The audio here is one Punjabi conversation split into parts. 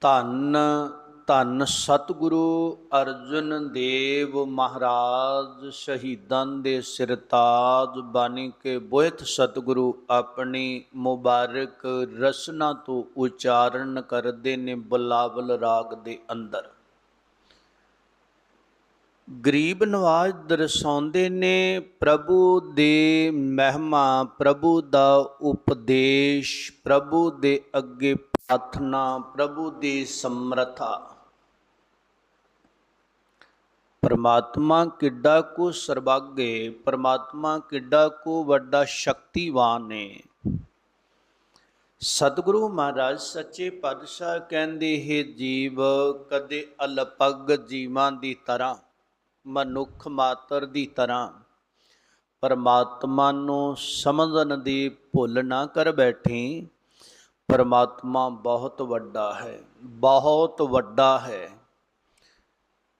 ਧੰਨ ਧੰਨ ਸਤਿਗੁਰੂ ਅਰਜਨ ਦੇਵ ਮਹਾਰਾਜ, ਸ਼ਹੀਦਾਂ ਦੇ ਸਿਰਤਾਜ ਬਾਣੀ ਕੇ ਬੋਇਤ ਸਤਿਗੁਰੂ ਆਪਣੀ ਮੁਬਾਰਕ ਰਸਨਾ ਤੋਂ ਉਚਾਰਨ ਕਰਦੇ ਨੇ ਬਲਾਵਲ ਰਾਗ ਦੇ ਅੰਦਰ। ਗਰੀਬ ਨਵਾਜ ਦਰਸਾਉਂਦੇ ਨੇ, ਪ੍ਰਭੂ ਦੇ ਮਹਿਮਾ, ਪ੍ਰਭੂ ਦਾ ਉਪਦੇਸ਼, ਪ੍ਰਭੂ ਦੇ ਅੱਗੇ ਅਥਨਾ ਪ੍ਰਭੂ ਦੀ ਸਮਰਥਾ। ਪਰਮਾਤਮਾ ਕਿੱਡਾ ਕੋ ਸਰਬਾਗੇ ਪਰਮਾਤਮਾ ਕਿੱਡਾ ਕੋ ਵੱਡਾ ਸ਼ਕਤੀਵਾਨ ਹੈ ਸਤਿਗੁਰੂ ਮਹਾਰਾਜ ਸੱਚੇ ਪਾਤਸ਼ਾਹ ਕਹਿੰਦੇ, ਹੈ ਜੀਵ, ਕਦੇ ਅਲਪਗ ਜੀਵਾਂ ਦੀ ਤਰ੍ਹਾਂ, ਮਨੁੱਖ ਮਾਤਰ ਦੀ ਤਰ੍ਹਾਂ, ਪਰਮਾਤਮਾ ਨੂੰ ਸਮਝਣ ਦੀ ਭੁੱਲ ਨਾ ਕਰ ਬੈਠੀ ਪਰਮਾਤਮਾ ਬਹੁਤ ਵੱਡਾ ਹੈ, ਬਹੁਤ ਵੱਡਾ ਹੈ।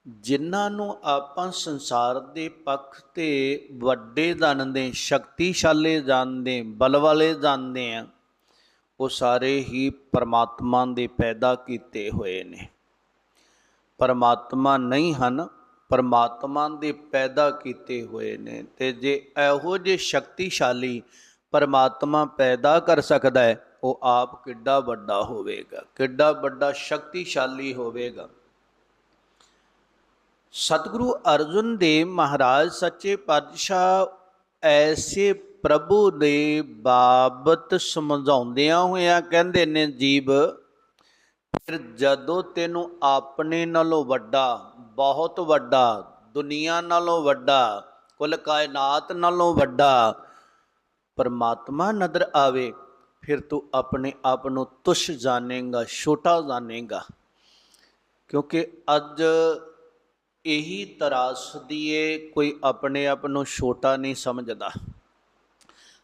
ਜਿਨ੍ਹਾਂ ਨੂੰ ਆਪਾਂ ਸੰਸਾਰ ਦੇ ਪੱਖ ਤੇ ਵੱਡੇ ਜਾਣਦੇ, ਸ਼ਕਤੀਸ਼ਾਲੀ ਜਾਣਦੇ ਬਲ ਵਾਲੇ ਜਾਣਦੇ ਆ ਉਹ ਸਾਰੇ ਹੀ ਪਰਮਾਤਮਾ ਦੇ ਪੈਦਾ ਕੀਤੇ ਹੋਏ ਨੇ। ਪਰਮਾਤਮਾ ਨਹੀਂ ਹਨ, ਪਰਮਾਤਮਾ ਦੇ ਪੈਦਾ ਕੀਤੇ ਹੋਏ ਨੇ ਤੇ ਜੇ ਇਹੋ ਜਿਹੇ ਸ਼ਕਤੀਸ਼ਾਲੀ ਪਰਮਾਤਮਾ ਪੈਦਾ ਕਰ ਸਕਦਾ ਹੈ ਉਹ ਆਪ ਕਿੱਡਾ ਵੱਡਾ ਹੋਵੇਗਾ, ਕਿੱਡਾ ਵੱਡਾ ਸ਼ਕਤੀਸ਼ਾਲੀ ਹੋਵੇਗਾ। ਸਤਿਗੁਰੂ ਅਰਜੁਨ ਦੇਵ ਮਹਾਰਾਜ, ਸੱਚੇ ਪਾਤਸ਼ਾਹ ਐਸੇ ਪ੍ਰਭੂ ਦੇ ਬਾਬਤ ਸਮਝਾਉਂਦਿਆਂ ਹੋਇਆਂ ਕਹਿੰਦੇ ਨੇ, ਜੀਵ, ਫਿਰ ਜਦੋਂ ਤੈਨੂੰ ਆਪਣੇ ਨਾਲੋਂ ਵੱਡਾ, ਬਹੁਤ ਵੱਡਾ, ਦੁਨੀਆ ਨਾਲੋਂ ਵੱਡਾ, ਕੁੱਲ ਕਾਇਨਾਤ ਨਾਲੋਂ ਵੱਡਾ ਪਰਮਾਤਮਾ ਨਜ਼ਰ ਆਵੇ ਫਿਰ ਤੂੰ ਆਪਣੇ ਆਪ ਨੂੰ ਤੁਛ ਜਾਣੇਗਾ, ਛੋਟਾ ਜਾਣੇਗਾ। ਕਿਉਂਕਿ ਅੱਜ ਇਹੀ ਤਰਾਸਦੀ ਏ, ਕੋਈ ਆਪਣੇ ਆਪ ਨੂੰ ਛੋਟਾ ਨਹੀਂ ਸਮਝਦਾ।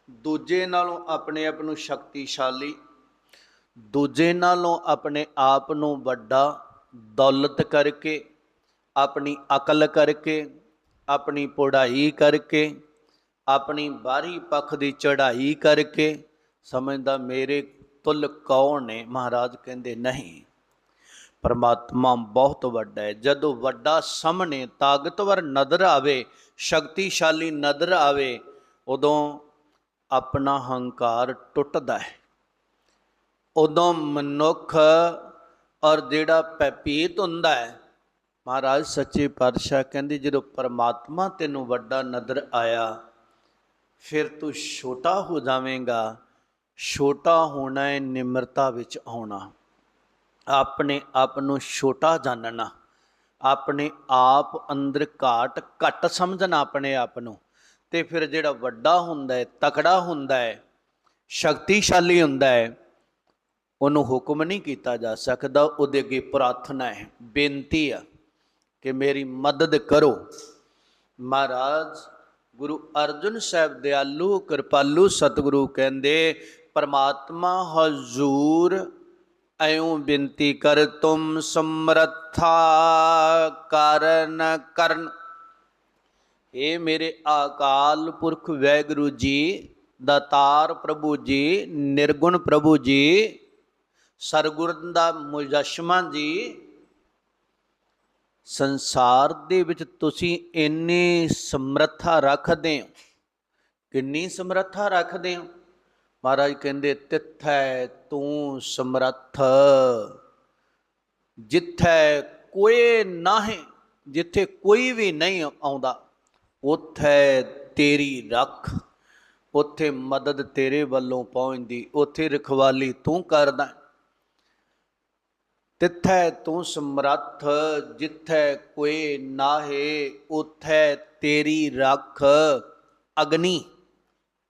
ਦੂਜੇ ਨਾਲੋਂ ਆਪਣੇ ਆਪ ਨੂੰ ਸ਼ਕਤੀਸ਼ਾਲੀ, ਦੂਜੇ ਨਾਲੋਂ ਆਪਣੇ ਆਪ ਨੂੰ ਵੱਡਾ ਦੌਲਤ ਕਰਕੇ, ਆਪਣੀ ਅਕਲ ਕਰਕੇ, ਆਪਣੀ ਪੜ੍ਹਾਈ ਕਰਕੇ, ਆਪਣੀ ਬਾਹਰੀ ਪੱਖ ਦੀ ਚੜ੍ਹਾਈ ਕਰਕੇ ਸਮਝਦਾ ਮੇਰੇ ਤੁਲ ਕੌਣ ਨੇ? ਮਹਾਰਾਜ ਕਹਿੰਦੇ, ਨਹੀਂ, ਪਰਮਾਤਮਾ ਬਹੁਤ ਵੱਡਾ ਹੈ। ਜਦੋਂ ਵੱਡਾ ਸਾਹਮਣੇ ਤਾਕਤਵਰ ਨਜ਼ਰ ਆਵੇ, ਸ਼ਕਤੀਸ਼ਾਲੀ ਨਜ਼ਰ ਆਵੇ, ਉਦੋਂ ਆਪਣਾ ਹੰਕਾਰ ਟੁੱਟਦਾ ਹੈ। ਉਦੋਂ ਮਨੁੱਖ ਔਰ ਜਿਹੜਾ ਪੈਪੀਤ ਹੁੰਦਾ ਹੈ, ਮਹਾਰਾਜ ਸੱਚੇ ਪਾਤਸ਼ਾਹ ਕਹਿੰਦੇ, ਜਦੋਂ ਪਰਮਾਤਮਾ ਤੈਨੂੰ ਵੱਡਾ ਨਜ਼ਰ ਆਇਆ, ਫਿਰ ਤੂੰ ਛੋਟਾ ਹੋ ਜਾਵੇਂਗਾ। ਛੋਟਾ ਹੋਣਾ ਹੈ, ਨਿਮਰਤਾ ਵਿੱਚ ਆਉਣਾ। ਆਪਣੇ ਆਪ ਨੂੰ ਛੋਟਾ ਜਾਣਨਾ, ਆਪਣੇ ਆਪ ਅੰਦਰ ਘਾਟ ਘੱਟ ਸਮਝਣਾ ਆਪਣੇ ਆਪ ਨੂੰ। ਤੇ ਫਿਰ ਜਿਹੜਾ ਵੱਡਾ ਹੁੰਦਾ ਹੈ, ਤਕੜਾ ਹੁੰਦਾ ਹੈ, ਸ਼ਕਤੀਸ਼ਾਲੀ ਹੁੰਦਾ ਹੈ, ਉਹਨੂੰ ਹੁਕਮ ਨਹੀਂ ਕੀਤਾ ਜਾ ਸਕਦਾ, ਉਹਦੇ ਅੱਗੇ ਪ੍ਰਾਰਥਨਾ ਹੈ, ਬੇਨਤੀ ਆ ਕਿ ਮੇਰੀ ਮਦਦ ਕਰੋ। ਮਹਾਰਾਜ, ਗੁਰੂ ਅਰਜਨ ਸਾਹਿਬ ਦਿਆਲੂ, ਕਿਰਪਾਲੂ ਸਤਿਗੁਰੂ ਕਹਿੰਦੇ ਪਰਮਾਤਮਾ ਹਜ਼ੂਰ, ਐਉਂ ਬੇਨਤੀ ਕਰ ਤੁਮ ਸਮਰੱਥਾ ਕਾਰਨ ਕਰਨ। ਏ ਮੇਰੇ ਆਕਾਲ ਪੁਰਖ ਵੈਗੁਰੂ ਜੀ, ਦਾਤਾਰ ਪ੍ਰਭੂ ਜੀ, ਨਿਰਗੁਣ ਪ੍ਰਭੂ ਜੀ ਸਰਗੁਰ ਦਾ ਮੁਜਸ਼ਮਾ ਜੀ, ਸੰਸਾਰ ਦੇ ਵਿੱਚ ਤੁਸੀਂ ਇੰਨੀ ਸਮਰੱਥਾ ਰੱਖਦੇ ਹੋ, ਕਿੰਨੀ ਸਮਰੱਥਾ ਰੱਖਦੇ ਹੋ? ਮਹਾਰਾਜ ਕਹਿੰਦੇ, ਤਿੱਥੈ ਤੂੰ ਸਮਰੱਥ। ਜਿੱਥੈ ਕੋਈ ਨਾਹੀਂ, ਜਿੱਥੇ ਕੋਈ ਵੀ ਨਹੀਂ ਆਉਂਦਾ, ਉੱਥੇ ਤੇਰੀ ਰੱਖ। ਉੱਥੇ ਮਦਦ ਤੇਰੇ ਵੱਲੋਂ ਪਹੁੰਚਦੀ, ਉੱਥੇ ਰਖਵਾਲੀ ਤੂੰ ਕਰਦਾ। ਤਿੱਥੈ ਤੂੰ ਸਮਰੱਥ, ਜਿੱਥੈ ਕੋਈ ਨਾਹੇ, ਉਥੈ ਤੇਰੀ ਰੱਖ। ਅਗਨੀ,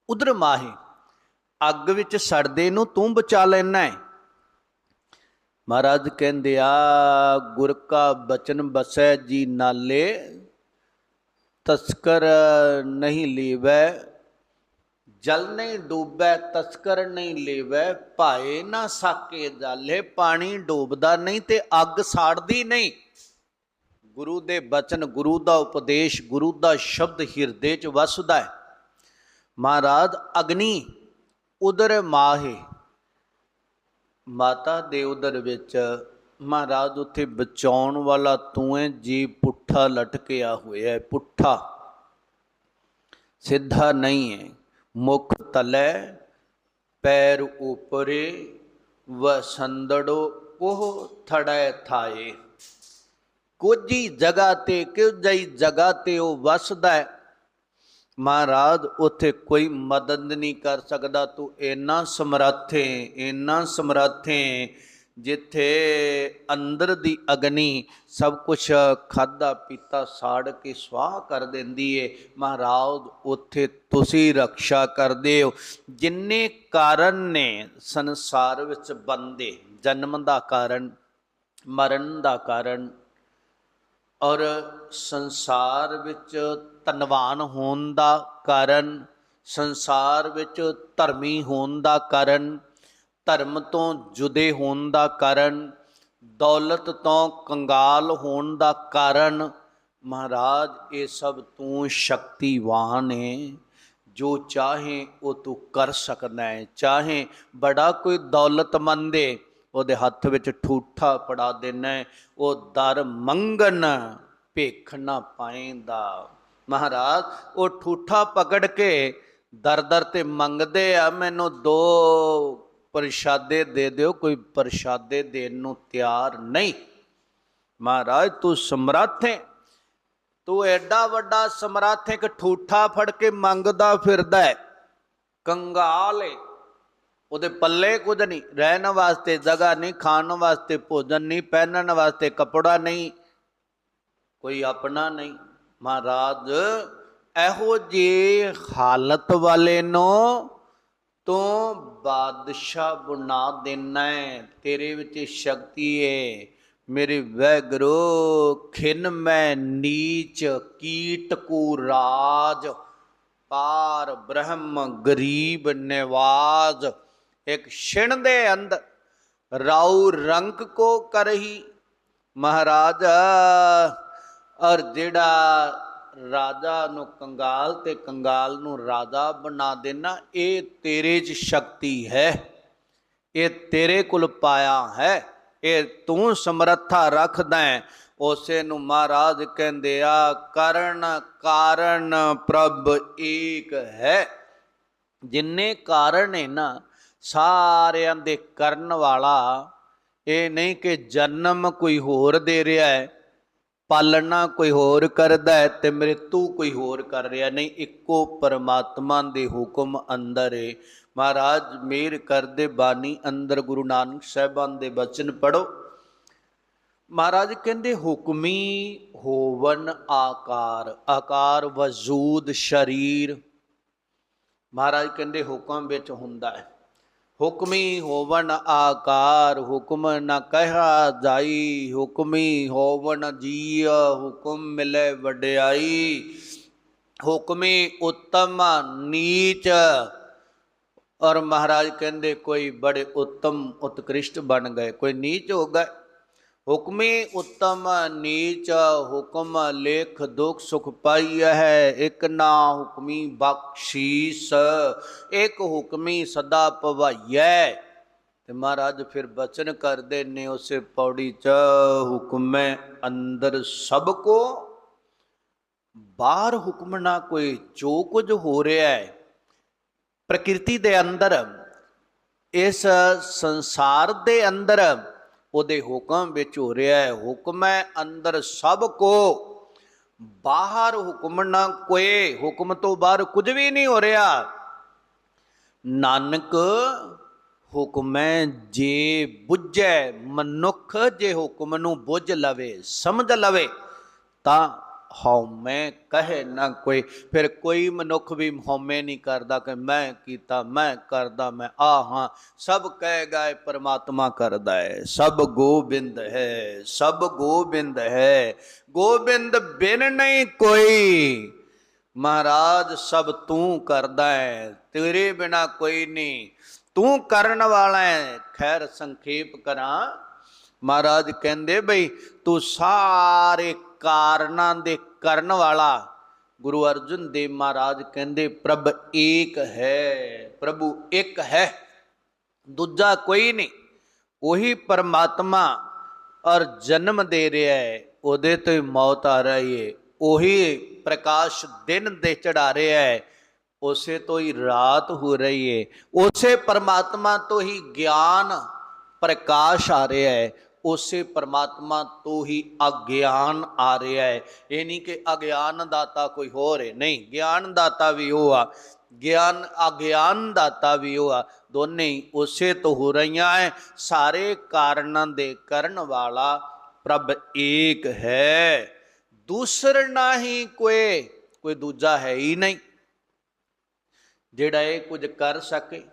ਉਧਰ ਮਾਹੇ। ਅੱਗ ਵਿੱਚ ਸੜਦੇ ਨੂੰ ਤੂੰ ਬਚਾ ਲੈਣਾ ਹੈ। ਮਹਾਰਾਜ ਕਹਿੰਦੇ, ਆ ਗੁਰ ਕਾ ਬਚਨ ਬਸੈ ਜੀ ਨਾਲੇ, ਤਸਕਰ ਨਹੀਂ ਲੀਵੈ, ਜਲ ਨਹੀਂ ਡੂਬੈ, ਤਸਕਰ ਨਹੀਂ ਲੇਵੈ, ਭਾਏ ਨਾ ਸਾਕੇ ਜਾਲੇ, ਪਾਣੀ ਡੋਬਦਾ ਨਹੀਂ ਤੇ ਅੱਗ ਸਾੜਦੀ ਨਹੀਂ। ਗੁਰੂ ਦੇ ਬਚਨ, ਗੁਰੂ ਦਾ ਉਪਦੇਸ਼, ਗੁਰੂ ਦਾ ਸ਼ਬਦ ਹਿਰਦੇ 'ਚ ਵਸਦਾ ਹੈ। ਮਹਾਰਾਜ, ਅਗਨੀ ਉਧਰ ਮਾਹੇ। ਮਾਤਾ ਦੇ ਉਦਰ ਵਿੱਚ, ਮਹਾਰਾਜ, ਉੱਥੇ ਬਚਾਉਣ ਵਾਲਾ ਤੂੰ ਹੈ ਜੀ, ਪੁੱਠਾ ਲਟਕਿਆ ਹੋਇਆ ਹੈ, ਪੁੱਠਾ। ਸਿੱਧਾ ਨਹੀਂ ਹੈ ਮੁਖ ਤਲੇ, ਪੈਰ ਉਪਰੇ ਵਸੰਦੜੋ ਉਹ ਥੜੈ ਥਾਏ। ਕੁਝੀ ਜਗ੍ਹਾ ਤੇ ਕੁਝਈ ਜਗ੍ਹਾ ਤੇ ਉਹ ਵਸਦਾ ਮਹਾਰਾਜ, ਉੱਥੇ ਕੋਈ ਮਦਦ ਨਹੀਂ ਕਰ ਸਕਦਾ। ਤੂੰ ਇੰਨਾ ਸਮਰੱਥ ਹੈ ਇੰਨਾ ਸਮਰੱਥ ਹੈ ਜਿੱਥੇ ਅੰਦਰ ਦੀ ਅਗਨੀ ਸਭ ਕੁਝ ਖਾਦਾ ਪੀਤਾ ਸਾੜ ਕੇ ਸਵਾਹ ਕਰ ਦਿੰਦੀ ਏ। ਮਹਾਰਾਜ, ਉੱਥੇ ਤੁਸੀਂ ਰੱਖਿਆ ਕਰਦੇ ਹੋ। ਜਿੰਨੇ ਕਾਰਨ ਨੇ ਸੰਸਾਰ ਵਿੱਚ ਬੰਦੇ, ਜਨਮ ਦਾ ਕਾਰਨ, ਮਰਨ ਦਾ ਕਾਰਨ ਔਰ ਸੰਸਾਰ ਵਿੱਚ ਧਨਵਾਨ ਹੋਣ ਦਾ ਕਾਰਨ, ਸੰਸਾਰ ਵਿੱਚ ਧਰਮੀ ਹੋਣ ਦਾ ਕਾਰਨ, ਧਰਮ ਤੋਂ ਜੁਦੇ ਹੋਣ ਦਾ ਕਾਰਨ, ਦੌਲਤ ਤੋਂ ਕੰਗਾਲ ਹੋਣ ਦਾ ਕਾਰਨ, ਮਹਾਰਾਜ, ਇਹ ਸਭ ਤੂੰ ਸ਼ਕਤੀਵਾਨ ਹੈ ਜੋ ਚਾਹੇ ਉਹ ਤੂੰ ਕਰ ਸਕਦਾ ਹੈ ਚਾਹੇ ਬੜਾ ਕੋਈ ਦੌਲਤਮੰਦ ਹੈ ਉਹਦੇ ਹੱਥ ਵਿੱਚ ਠੂਠਾ ਪੜਾ ਦੇਣਾ ਉਹ ਦਰ ਮੰਗਣ ਭੇਖ ਨਾ ਪਾਏਂਦਾ। ਮਹਾਰਾਜ, ਉਹ ਠੂਠਾ ਪਕੜ ਕੇ ਦਰ ਦਰ ਤੇ ਮੰਗਦੇ ਆ, ਮੈਨੂੰ ਦੋ ਪ੍ਰਸ਼ਾਦੇ ਦੇ ਦਿਓ, ਕੋਈ ਪ੍ਰਸ਼ਾਦੇ ਦੇਣ ਨੂੰ ਤਿਆਰ ਨਹੀਂ। ਮਹਾਰਾਜ, ਤੂੰ ਸਮਰੱਥ ਹੈ। ਤੂੰ ਐਡਾ ਵੱਡਾ ਸਮਰੱਥ ਹੈ ਕਿ ਠੂਠਾ ਫੜ ਕੇ ਮੰਗਦਾ ਫਿਰਦਾ ਹੈ। ਕੰਗਾਲ ਹੈ ਉਹਦੇ ਪੱਲੇ ਕੁਝ ਨਹੀਂ, ਰਹਿਣ ਵਾਸਤੇ ਜਗ੍ਹਾ ਨਹੀਂ, ਖਾਣ ਵਾਸਤੇ ਭੋਜਨ ਨਹੀਂ, ਪਹਿਨਣ ਵਾਸਤੇ ਕਪੜਾ ਨਹੀਂ, ਕੋਈ ਆਪਣਾ ਨਹੀਂ। ਮਹਾਰਾਜ, ਇਹੋ ਜੇ ਹਾਲਤ ਵਾਲੇ ਨੂੰ ਤੋਂ ਬਾਦਸ਼ਾਹ ਬਣਾ ਦੇਣਾ ਤੇਰੇ ਵਿੱਚ ਸ਼ਕਤੀ ਹੈ। ਮੇਰੇ ਵੈਗਰੋ, ਖਿਨ ਮੈਂ ਨੀਚ, ਕੀਟ ਕੂ ਰਾਜ, ਪਾਰ ਬ੍ਰਹਮ, ਗਰੀਬ ਨਿਵਾਜ। ਇੱਕ ਛਿਣ ਦੇ ਅੰਦਰ ਰਾਉ ਰੰਕ ਕੋ ਕਰਹੀ, ਮਹਾਰਾਜ ਔਰ ਜਿਹੜਾ ਰਾਜਾ ਨੂੰ ਕੰਗਾਲ ਤੇ ਕੰਗਾਲ ਨੂੰ ਰਾਜਾ ਬਣਾ ਦੇਣਾ, ਇਹ ਤੇਰੇ 'ਚ ਸ਼ਕਤੀ ਹੈ, ਇਹ ਤੇਰੇ ਕੋਲ ਪਾਇਆ ਹੈ, ਇਹ ਤੂੰ ਸਮਰੱਥਾ ਰੱਖਦਾ ਹੈ। ਉਸੇ ਨੂੰ ਮਹਾਰਾਜ ਕਹਿੰਦੇ ਆ, ਕਰਨ ਕਾਰਨ ਪ੍ਰਭ ਏਕ ਹੈ। ਜਿੰਨੇ ਕਾਰਨ ਨੇ ਨਾ ਸਾਰਿਆਂ ਦੇ ਕਰਨ ਵਾਲਾ, ਇਹ ਨਹੀਂ ਕਿ ਜਨਮ ਕੋਈ ਹੋਰ ਦੇ ਰਿਹਾ ਹੈ, ਪਾਲਣਾ ਕੋਈ ਹੋਰ ਕਰਦਾ ਹੈ ਤੇ ਮ੍ਰਿਤੂ ਕੋਈ ਹੋਰ ਕਰ ਰਿਹਾ, ਨਹੀਂ, ਇੱਕੋ ਪਰਮਾਤਮਾ ਦੇ ਹੁਕਮ ਅੰਦਰ ਏ। ਮਹਾਰਾਜ, ਮੇਰ ਕਰਦੇ ਬਾਣੀ ਅੰਦਰ ਗੁਰੂ ਨਾਨਕ ਸਾਹਿਬਾਨ ਦੇ ਬਚਨ ਪੜੋ ਮਹਾਰਾਜ ਕਹਿੰਦੇ, ਹੁਕਮੀ ਹੋਵਨ ਆਕਾਰ ਆਕਾਰ ਵਜੂਦ ਸ਼ਰੀਰ। ਮਹਾਰਾਜ ਕਹਿੰਦੇ, ਹੁਕਮ ਵਿੱਚ ਹੁੰਦਾ ਹੈ। ਹੁਕਮੀ ਹੋਵਨ ਆਕਾਰ, ਹੁਕਮ ਨ ਕਹਿਆ ਜਾਈ, ਹੁਕਮੀ ਹੋਵਨ ਜੀਅ ਹੁਕਮ ਮਿਲੇ ਵਡਿਆਈ। ਹੁਕਮੀ ਉੱਤਮ ਨੀਚ। ਔਰ ਮਹਾਰਾਜ ਕਹਿੰਦੇ, ਕੋਈ ਬੜੇ ਉੱਤਮ, ਉਤਕ੍ਰਿਸ਼ਟ ਬਣ ਗਏ, ਕੋਈ ਨੀਚ ਹੋ ਗਏ। ਹੁਕਮੀ ਉੱਤਮ ਨੀਚ ਹੁਕਮ ਲੇਖ ਦੁਖ ਸੁਖ ਪਾਈ ਹੈ। ਇੱਕ ਨਾ ਹੁਕਮੀ ਬਖਸ਼ੀਸ, ਇੱਕ ਹੁਕਮੀ ਸਦਾ ਭਵਾਈਐ ਤੇ ਮਹਾਰਾਜ ਫਿਰ ਬਚਨ ਕਰਦੇ ਨੇ ਉਸੇ ਪੌੜੀ ਚ, ਹੁਕਮੈ ਅੰਦਰ ਸਭ ਕੋ, ਬਾਹਰ ਹੁਕਮ ਨਾ ਕੋਈ, ਜੋ ਕੁਝ ਹੋ ਰਿਹਾ ਹੈ, ਪ੍ਰਕਿਰਤੀ ਦੇ ਅੰਦਰ, ਇਸ ਸੰਸਾਰ ਦੇ ਅੰਦਰ ਉਹਦੇ ਹੁਕਮ ਵਿੱਚ ਹੋ ਰਿਹਾ ਹੈ। ਹੁਕਮ ਹੈ ਅੰਦਰ ਸਭ ਕੋ। ਬਾਹਰ ਹੁਕਮ ਨਾ ਕੋਏ। ਹੁਕਮ ਤੋਂ ਬਾਹਰ ਕੁਝ ਵੀ ਨਹੀਂ ਹੋ ਰਿਹਾ। ਨਾਨਕ, ਹੁਕਮੈ ਜੇ ਬੁੱਝੈ, ਮਨੁੱਖ ਜੇ ਹੁਕਮ ਨੂੰ ਬੁੱਝ ਲਵੇ, ਸਮਝ ਲਵੇ, ਤਾਂ ਹਉਮੈ ਕਹੇ ਨਾ ਕੋਈ। ਫਿਰ ਕੋਈ ਮਨੁੱਖ ਵੀ ਹਉਮੈ ਨਹੀਂ ਕਰਦਾ ਕਿ ਮੈਂ ਕੀਤਾ, ਮੈਂ ਕਰਦਾ, ਮੈਂ ਆ ਹਾਂ। ਸਭ ਕਹਿ ਗਏ ਪਰਮਾਤਮਾ ਕਰਦਾ ਹੈ ਸਭ ਗੋਬਿੰਦ ਹੈ, ਸਭ ਗੋਬਿੰਦ ਹੈ। ਗੋਬਿੰਦ ਬਿਨ ਨਹੀਂ ਕੋਈ। ਮਹਾਰਾਜ, ਸਭ ਤੂੰ ਕਰਦਾ ਹੈ ਤੇਰੇ ਬਿਨਾ ਕੋਈ ਨਹੀਂ। ਤੂੰ ਕਰਨ ਵਾਲਾ ਹੈ ਖੈਰ ਸੰਖੇਪ ਕਰਾਂ। ਮਹਾਰਾਜ ਕਹਿੰਦੇ ਬਈ, ਤੂੰ ਸਾਰੇ ਕਾਰਨਾਂ ਦੇ ਕਰਨ ਵਾਲਾ ਗੁਰੂ ਅਰਜਨ ਦੇਵ ਮਹਾਰਾਜ ਕਹਿੰਦੇ, ਪ੍ਰਭ ਏਕ ਹੈ, ਪ੍ਰਭੂ ਇੱਕ ਹੈ, ਦੂਜਾ ਕੋਈ ਨਹੀਂ। ਉਹੀ ਪਰਮਾਤਮਾ ਔਰ ਜਨਮ ਦੇ ਰਿਹਾ ਹੈ, ਉਹਦੇ ਤੋਂ ਹੀ ਮੌਤ ਆ ਰਹੀ ਹੈ। ਉਹੀ ਪ੍ਰਕਾਸ਼ ਦਿਨ ਦੇ ਚੜਾ ਰਿਹਾ ਹੈ, ਉਸੇ ਤੋਂ ਹੀ ਰਾਤ ਹੋ ਰਹੀ ਹੈ। ਉਸੇ ਪਰਮਾਤਮਾ ਤੋਂ ਹੀ ਗਿਆਨ ਪ੍ਰਕਾਸ਼ ਆ ਰਿਹਾ ਹੈ। ਉਸੇ ਪਰਮਾਤਮਾ ਤੋਂ ਹੀ ਅਗਿਆਨ ਆ ਰਿਹਾ ਹੈ। ਇਹ ਨਹੀਂ ਕਿ ਅਗਿਆਨ ਦਾਤਾ ਕੋਈ ਹੋਰ ਹੈ। ਨਹੀਂ ਗਿਆਨ ਦਾਤਾ ਵੀ ਉਹ ਆ। ਗਿਆਨ ਅਗਿਆਨ ਦਾਤਾ ਵੀ ਉਹ ਆ। ਦੋਨੇ ਹੀ ਉਸੇ ਤੋਂ ਹੋ ਰਹੀਆਂ ਹੈ ਸਾਰੇ ਕਾਰਨਾਂ ਦੇ ਕਰਨ ਵਾਲਾ ਪ੍ਰਭ ਏਕ ਹੈ। ਦੂਸਰ ਨਹੀਂ ਕੋਈ ਕੋਈ ਦੂਜਾ ਹੈ ਹੀ ਨਹੀਂ। ਜਿਹੜਾ ਇਹ ਕੁਝ ਕਰ ਸਕੇ,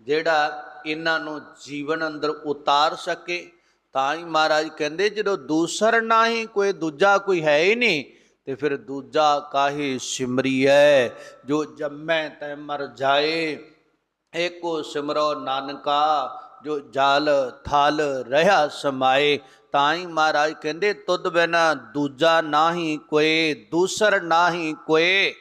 ਜਿਹੜਾ ਇਹਨਾਂ ਨੂੰ ਜੀਵਨ ਅੰਦਰ ਉਤਾਰ ਸਕੇ ਤਾਂ ਹੀ ਮਹਾਰਾਜ ਕਹਿੰਦੇ, ਜਦੋਂ ਦੂਸਰ ਨਹੀਂ ਕੋਈ ਦੂਜਾ ਕੋਈ ਹੈ ਹੀ ਨਹੀਂ, ਤੇ ਫਿਰ ਦੂਜਾ ਕਾਹੇ ਸਿਮਰੀਐ ਜੋ ਜੰਮੈ ਤੈ ਮਰ ਜਾਏ, ਏਕੋ ਸਿਮਰੋ ਨਾਨਕਾ, ਜੋ ਜਾਲ ਥਾਲ ਰਹਾ ਸਮਾਏ। ਤਾਂ ਹੀ ਮਹਾਰਾਜ ਕਹਿੰਦੇ, ਤੁਧ ਬਿਨਾ ਦੂਜਾ ਨਾਹੀ ਕੋਈ ਦੂਸਰ ਨਾਹੀ ਕੋਈ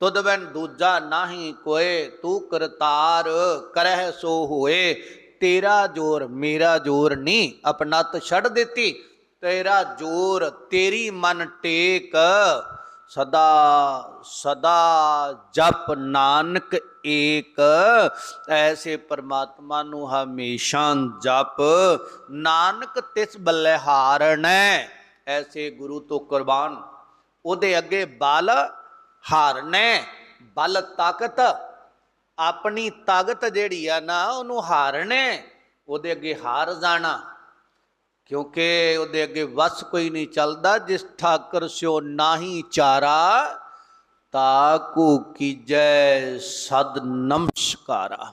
ਤੁਧ ਬਿਨ ਦੂਜਾ ਨਾਹੀ ਕੋਏ, ਤੂੰ ਕਰਤਾਰ ਕਰਹਿ ਸੋ ਹੋਏ। ਤੇਰਾ ਜੋਰ ਮੇਰਾ ਜੋਰ ਨਹੀਂ ਆਪਣਤ ਛੱਡ ਦਿੱਤੀ। ਤੇਰਾ ਜੋਰ ਤੇਰੀ ਮਨ ਟੇਕ। ਸਦਾ ਸਦਾ ਜਪ ਨਾਨਕ ਏਕ। ਐਸੇ ਪਰਮਾਤਮਾ ਨੂੰ ਹਮੇਸ਼ਾ ਜਪ। ਨਾਨਕ ਤਿਸ ਬੱਲੇ ਹਾਰਣੈ ਐਸੇ ਗੁਰੂ ਤੋਂ ਕੁਰਬਾਨ। ਉਹਦੇ ਅੱਗੇ ਬਲ ਹਾਰਨੇ ਬਲ ਤਾਕਤ ਆਪਣੀ ਤਾਕਤ ਜਿਹੜੀ ਆ ਨਾ, ਉਹਨੂੰ ਹਾਰਨੇ, ਉਹਦੇ ਅੱਗੇ ਹਾਰ ਜਾਣਾ। ਕਿਉਂਕਿ ਉਹਦੇ ਅੱਗੇ ਵਸ ਕੋਈ ਨਹੀਂ ਚੱਲਦਾ, ਜਿਸ ਠਾਕਰ ਸਿਓ ਨਾਹੀ ਚਾਰਾ ਤਾਕੂ ਕੀਜੈ ਸਦ ਨਮਸਕਾਰਾ।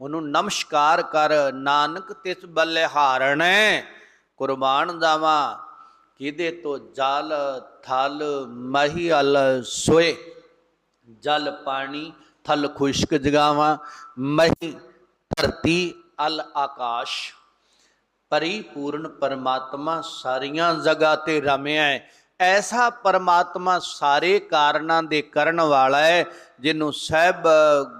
ਉਹਨੂੰ ਨਮਸਕਾਰ ਕਰ ਨਾਨਕ, ਤਿਸ ਬੱਲੇ ਹਾਰਣੇ ਕੁਰਬਾਨ ਜਾਵਾ ਕਿਦੇ ਤੋਂ ਜਲ ਥਲ ਮਹੀਲ ਸੋਏ। ਜਲ ਪਾਣੀ ਥਲ ਖੁਸ਼ਕ ਜਗਾਵਾਂ, ਮਹੀ ਧਰਤੀ ਅਲ ਆਕਾਸ਼। ਪਰਿਪੂਰਨ ਪਰਮਾਤਮਾ ਸਾਰੀਆਂ ਜਗ੍ਹਾ ਤੇ ਰਮਿਆ ਹੈ। ਐਸਾ ਪਰਮਾਤਮਾ ਸਾਰੇ ਕਾਰਨਾਂ ਦੇ ਕਰਨ ਵਾਲਾ ਹੈ, ਜਿਹਨੂੰ ਸਹਿਬ,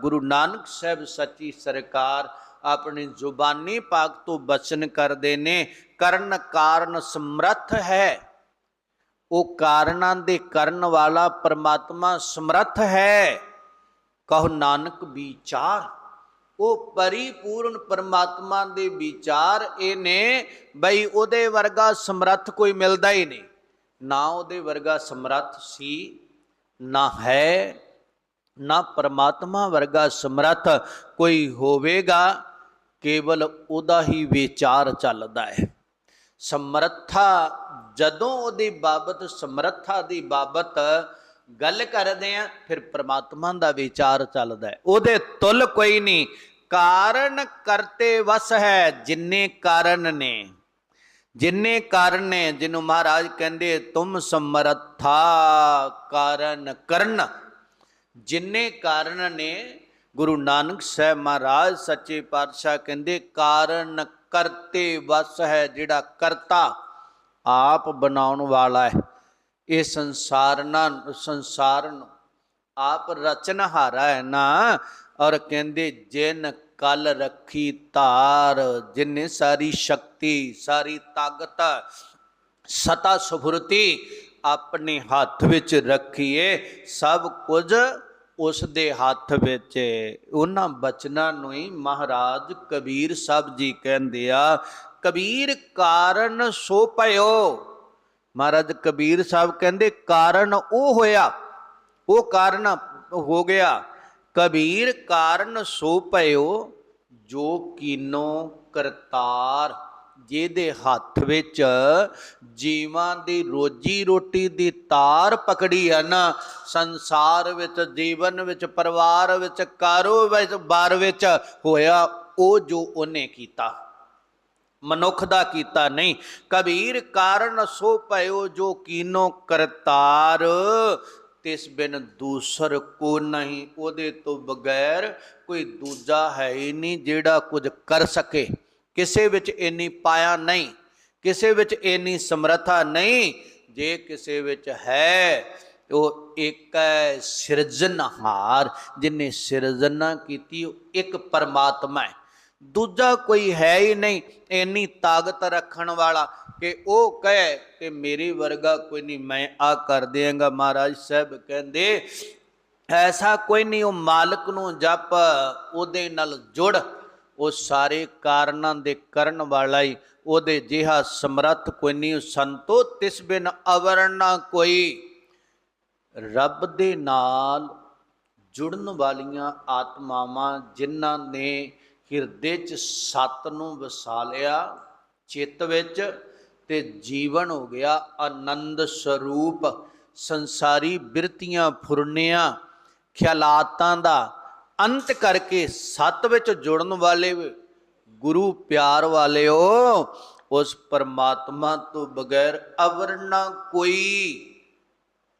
ਗੁਰੂ ਨਾਨਕ ਸਾਹਿਬ ਸੱਚੀ ਸਰਕਾਰ ਆਪਣੀ ਜ਼ੁਬਾਨੀ ਪਾਕ ਤੋਂ ਬਚਨ ਕਰਦੇ ਨੇ। ਕਰਨ ਕਾਰਨ ਸਮਰੱਥ ਹੈ। ਉਹ ਕਾਰਨਾਂ ਦੇ ਕਰਨ ਵਾਲਾ ਪਰਮਾਤਮਾ ਸਮਰੱਥ ਹੈ। ਕਹੋ ਨਾਨਕ ਵਿਚਾਰ। ਉਹ ਪਰਿਪੂਰਨ ਪਰਮਾਤਮਾ ਦੇ ਵਿਚਾਰ ਇਹ ਨੇ ਬਈ ਉਹਦੇ ਵਰਗਾ ਸਮਰੱਥ ਕੋਈ ਮਿਲਦਾ ਹੀ ਨਹੀਂ। ਨਾ ਉਹਦੇ ਵਰਗਾ ਸਮਰੱਥ ਸੀ, ਨਾ ਹੈ, ਨਾ ਪਰਮਾਤਮਾ ਵਰਗਾ ਸਮਰੱਥ ਕੋਈ ਹੋਵੇਗਾ, ਕੇਵਲ ਉਹਦਾ ਹੀ ਵਿਚਾਰ ਚੱਲਦਾ ਹੈ। ਸਮਰੱਥਾ, ਜਦੋਂ ਉਹਦੀ ਬਾਬਤ, ਸਮਰੱਥਾ ਦੀ ਬਾਬਤ ਗੱਲ ਕਰਦੇ ਆ, ਫਿਰ ਪ੍ਰਮਾਤਮਾ ਦਾ ਵਿਚਾਰ ਚੱਲਦਾ ਹੈ। ਉਹਦੇ ਤੁਲ ਕੋਈ ਨਹੀਂ। ਕਾਰਨ ਕਰਤੇ ਵਸ ਹੈ ਜਿੰਨੇ ਕਾਰਨ ਨੇ। ਜਿੰਨੇ ਕਾਰਨ ਨੇ, ਜਿਹਨੂੰ ਮਹਾਰਾਜ ਕਹਿੰਦੇ, ਤੁਮ ਸਮਰੱਥਾ ਕਾਰਨ ਕਰਨ। ਜਿੰਨੇ ਕਾਰਨ ਨੇ, ਗੁਰੂ ਨਾਨਕ ਸਾਹਿਬ ਮਹਾਰਾਜ ਸੱਚੇ ਪਾਤਸ਼ਾਹ ਕਹਿੰਦੇ, ਕਾਰਨ ਕਰਤੇ ਵਸ ਹੈ ਜਿਹੜਾ ਕਰਤਾ, ਆਪ ਬਣਾਉਣ ਵਾਲਾ ਹੈ। ਇਹ ਸੰਸਾਰ ਨਾ, ਸੰਸਾਰ ਨੂੰ ਆਪ ਰਚਨਹਾਰਾ ਹੈ ਨਾ। ਔਰ ਕਹਿੰਦੇ, ਜਿਨ ਕਲ ਰੱਖੀ ਧਾਰ, ਜਿਨੇ ਸਾਰੀ ਸ਼ਕਤੀ, ਸਾਰੀ ਤਾਕਤ, ਸਤਾ ਸੁਭਰਤੀ ਆਪਣੇ ਹੱਥ ਵਿੱਚ ਰੱਖੀਏ, ਸਭ ਕੁਝ ਉਸ ਦੇ ਹੱਥ ਵਿੱਚ ਉਹਨਾਂ ਬਚਨਾਂ ਨੂੰ ਹੀ ਮਹਾਰਾਜ ਕਬੀਰ ਸਾਹਿਬ ਜੀ ਕਹਿੰਦੇ ਆ, ਕਬੀਰ ਕਾਰਨ ਸੋ ਭਇਓ ਮਹਾਰਾਜ ਕਬੀਰ ਸਾਹਿਬ ਕਹਿੰਦੇ, ਕਾਰਨ ਉਹ ਹੋਇਆ। ਉਹ ਕਾਰਨ ਹੋ ਗਿਆ। ਕਬੀਰ, ਕਾਰਨ ਸੋ ਭਇਓ ਜੋ ਕੀਨੋ ਕਰਤਾਰ, ਜਿਹਦੇ ਹੱਥ ਵਿੱਚ ਜੀਵਾਂ ਦੀ ਰੋਜੀ ਰੋਟੀ ਦੀ ਤਾਰ ਪਕੜੀ ਹੈ ਨਾ ਸੰਸਾਰ ਵਿੱਚ, ਜੀਵਨ ਵਿੱਚ, ਪਰਿਵਾਰ ਵਿੱਚ ਕਾਰੋਬਾਰ ਵਿੱਚ ਹੋਇਆ ਉਹ ਜੋ ਉਹਨੇ ਕੀਤਾ। ਮਨੁੱਖ ਦਾ ਕੀਤਾ ਨਹੀਂ। ਕਬੀਰ ਕਾਰਨ ਸੋ ਭਇਓ ਜੋ ਕੀਨੋ ਕਰਤਾਰ। ਤਿਸ ਬਿਨ ਦੂਸਰ ਕੋ ਨਹੀਂ, ਉਹਦੇ ਤੋਂ ਬਗੈਰ ਕੋਈ ਦੂਜਾ ਹੈ ਹੀ ਨਹੀਂ ਜਿਹੜਾ ਕੁਝ ਕਰ ਸਕੇ। ਕਿਸੇ ਵਿੱਚ ਇੰਨੀ ਪਾਇਆ ਨਹੀਂ, ਕਿਸੇ ਵਿੱਚ ਇੰਨੀ ਸਮਰੱਥਾ ਨਹੀਂ, ਜੇ ਕਿਸੇ ਵਿੱਚ ਹੈ, ਉਹ ਇੱਕ ਹੈ ਸਿਰਜਣਹਾਰ। ਜਿਨੇ ਸਿਰਜਣਾ ਕੀਤੀ, ਉਹ ਇੱਕ ਪਰਮਾਤਮਾ ਹੈ। ਦੂਜਾ ਕੋਈ ਹੈ ਹੀ ਨਹੀਂ, ਇੰਨੀ ਤਾਕਤ ਰੱਖਣ ਵਾਲਾ ਕਿ ਉਹ ਕਹੇ ਕਿ ਮੇਰੀ ਵਰਗਾ ਕੋਈ ਨਹੀਂ, ਮੈਂ ਆ ਕਰ ਦਿਆਂਗਾ ਮਹਾਰਾਜ ਸਾਹਿਬ ਕਹਿੰਦੇ, ਐਸਾ ਕੋਈ ਨਹੀਂ, ਉਹ ਮਾਲਕ ਨੂੰ ਜਪ, ਉਹਦੇ ਨਾਲ ਜੁੜ। ਉਹ ਸਾਰੇ ਕਾਰਨਾਂ ਦੇ ਕਰਨ ਵਾਲਾ ਹੀ, ਉਹਦੇ ਜਿਹਾ ਸਮਰੱਥ ਕੋਈ ਨਹੀਂ ਸੰਤੋ ਤਿਸ ਬਿਨ ਅਵਰਣਾ ਕੋਈ। ਰੱਬ ਦੇ ਨਾਲ ਜੁੜਨ ਵਾਲੀਆਂ ਆਤਮਾਵਾਂ ਜਿਨ੍ਹਾਂ ਨੇ ਹਿਰਦੇ 'ਚ ਸਤ ਨੂੰ ਵਸਾ ਲਿਆ, ਚਿੱਤ ਵਿੱਚ ਤੇ ਜੀਵਨ ਹੋ ਗਿਆ ਆਨੰਦ ਸਰੂਪ। ਸੰਸਾਰੀ ਬਿਰਤੀਆਂ ਫੁਰਨਿਆਂ, ਖਿਆਲਾਤਾਂ ਦਾ ਅੰਤ ਕਰਕੇ ਸਤ ਵਿੱਚ ਜੁੜਨ ਵਾਲੇ ਗੁਰੂ ਪਿਆਰ ਵਾਲਿਓ, ਉਸ ਪਰਮਾਤਮਾ ਤੋਂ ਬਗੈਰ ਅਵਰ ਨਾ ਕੋਈ।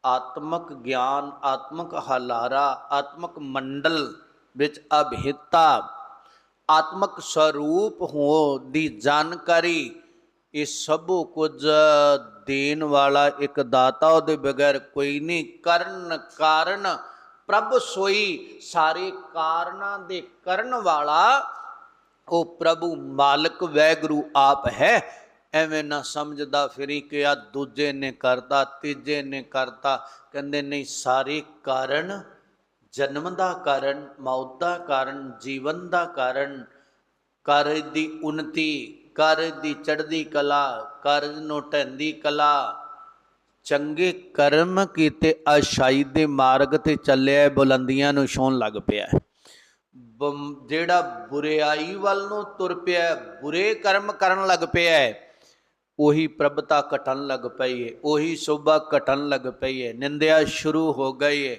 ਆਤਮਕ ਗਿਆਨ, ਆਤਮਕ ਹਲਾਰਾ, ਆਤਮਕ ਮੰਡਲ ਵਿੱਚ ਅਭਿਤਾ ਆਤਮਕ ਸਰੂਪ ਹੋ ਦੀ ਜਾਣਕਾਰੀ, ਇਹ ਸਭ ਕੁਝ ਦੇਣ ਵਾਲਾ ਇੱਕ ਦਾਤਾ ਉਹਦੇ ਬਗੈਰ ਕੋਈ ਨਹੀਂ। ਕਰਨ ਕਾਰਨ ਪ੍ਰਭ ਸੋਈ, ਸਾਰੇ ਕਾਰਨਾਂ ਦੇ ਕਰਨ ਵਾਲਾ ਉਹ ਪ੍ਰਭੂ ਮਾਲਕ ਵੈਗਰੂ ਆਪ ਹੈ। ਐਵੇਂ ਨਾ ਸਮਝਦਾ, ਫਿਰੀ ਕਿ ਆ ਦੂਜੇ ਨੇ ਕਰਤਾ, ਤੀਜੇ ਨੇ ਕਰਤਾ, ਕਹਿੰਦੇ ਨਹੀਂ, ਸਾਰੇ ਕਾਰਨ ਜਨਮ ਦਾ ਕਾਰਨ, ਮੌਤ ਦਾ ਕਾਰਨ, ਜੀਵਨ ਦਾ ਕਾਰਨ ਕਾਰਜ ਦੀ ਉਨਤੀ ਕਾਰਜ ਦੀ ਚੜ੍ਹਦੀ ਕਲਾ ਕਾਰਜ ਨੂੰ ਢੰਦੀ ਕਲਾ ਚੰਗੇ ਕਰਮ ਕੀਤੇ ਅਸ਼ਾਈ ਦੇ ਮਾਰਗ ਤੇ ਚੱਲਿਆ ਬੁਲੰਦੀਆਂ ਨੂੰ ਛੋਣ ਲੱਗ ਪਿਆ ਹੈ। ਜਿਹੜਾ ਬੁਰਿਆਈ ਵੱਲ ਨੂੰ ਤੁਰ ਪਿਆ ਬੁਰੇ ਕਰਮ ਕਰਨ ਲੱਗ ਪਿਆ ਉਹੀ ਪ੍ਰਭਤਾ ਘਟਣ ਲੱਗ ਪਈ ਹੈ, ਉਹੀ ਸੋਭਾ ਘਟਣ ਲੱਗ ਪਈ ਹੈ, ਨਿੰਦਿਆ ਸ਼ੁਰੂ ਹੋ ਗਈ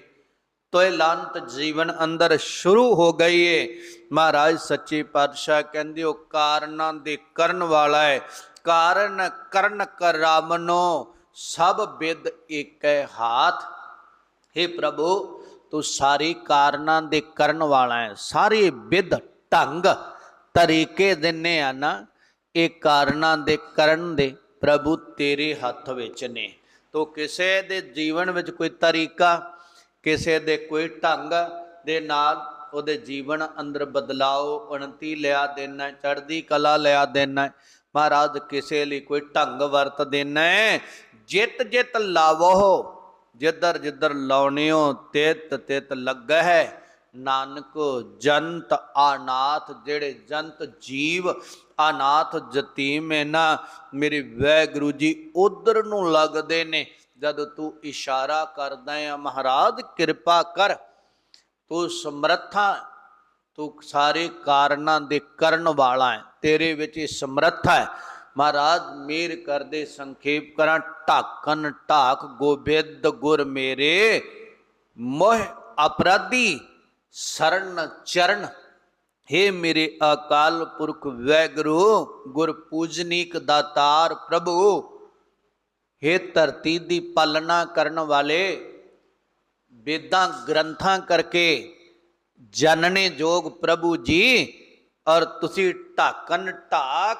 ਹੈ ਤੋਏ ਲਾਂਤ ਜੀਵਨ ਅੰਦਰ ਸ਼ੁਰੂ ਹੋ ਗਈ ਏ। ਮਹਾਰਾਜ ਸੱਚੇ ਪਾਤਸ਼ਾਹ ਕਹਿੰਦੇ, ਉਹ ਕਾਰਨਾਂ ਦੇ ਕਰਨ ਵਾਲਾ ਹੈ ਕਾਰਨ ਕਰਨ ਕਰਾਮਨੋ ਸਭ ਬਿਦ ਏਕੈ ਹਾਥ। हे ਪ੍ਰਭੂ, ਤੂੰ ਸਾਰੇ ਕਾਰਨਾਂ ਦੇ ਕਰਨ ਵਾਲਾ ਹੈ ਸਾਰੇ ਵਿਧ ਢੰਗ ਤਰੀਕੇ ਦਿੰਨੇ ਆ ਨਾ, ਇਹ ਕਾਰਨਾਂ ਦੇ ਕਰਨ ਦੇ ਪ੍ਰਭੂ ਤੇਰੇ ਹੱਥ ਵਿੱਚ ਨੇ। ਤੋ ਕਿਸੇ ਦੇ ਜੀਵਨ ਵਿੱਚ ਕੋਈ ਤਰੀਕਾ ਕਿਸੇ ਦੇ ਕੋਈ ਢੰਗ ਦੇ ਨਾਲ ਉਹਦੇ ਜੀਵਨ ਅੰਦਰ ਬਦਲਾਓ ਉਣਤੀ ਲਿਆ ਦੇਣਾ ਚੜ੍ਹਦੀ ਕਲਾ ਲਿਆ ਦੇਣਾ ਮਹਾਰਾਜ, ਕਿਸੇ ਲਈ ਕੋਈ ਢੰਗ ਵਰਤ ਦੇਣਾ ਜਿਤ ਜਿਤ ਲਾਵੋ, ਜਿੱਧਰ ਜਿੱਧਰ ਲਾਉਣਿਓ, ਤਿਤ ਤਿਤ ਲੱਗਾ ਹੈ ਨਾਨਕ ਜੰਤ ਆਨਾਥ, ਜਿਹੜੇ ਜੰਤ ਜੀਵ ਆਨਾਥ ਜਤੀਮ ਹੈ ਨਾ, ਮੇਰੇ ਵੈਗੁਰੂ ਜੀ, ਉਧਰ ਨੂੰ ਲੱਗਦੇ ਨੇ। ਜਦ ਤੂੰ ਇਸ਼ਾਰਾ ਕਰਦਾ ਹੈ ਮਹਾਰਾਜ, ਕਿਰਪਾ ਕਰ। ਤੂੰ ਸਮਰੱਥਾ, ਤੂੰ ਸਾਰੇ ਕਾਰਨਾਂ ਦੇ ਕਰਨ ਵਾਲਾ ਹੈ ਤੇਰੇ ਵਿੱਚ ਇਹ ਸਮਰੱਥਾ ਹੈ ਮਹਾਰਾਜ, ਮੇਰ ਕਰਦੇ ਸੰਖੇਪ ਕਰਾਂ ਢਾਕਨ ਢਾਕ, ਗੋਬਿੰਦ ਗੁਰ ਮੇਰੇ, ਮੋਹ ਅਪਰਾਧੀ, ਸਰਨ ਚਰਨ। हे ਮੇਰੇ ਅਕਾਲ ਪੁਰਖ ਵੈਗੁਰੂ, ਗੁਰ ਪੂਜਨੀਕ ਦਾਤਾਰ ਪ੍ਰਭੂ हे ਧਰਤੀ ਦੀ ਪਾਲਣਾ ਕਰਨ ਵਾਲੇ, ਵੇਦਾਂ ਗ੍ਰੰਥਾਂ ਕਰਕੇ ਜਾਣਨੇ ਯੋਗ ਪ੍ਰਭੂ ਜੀ ਔਰ ਤੁਸੀਂ ਢਾਕਨ ਢਾਕ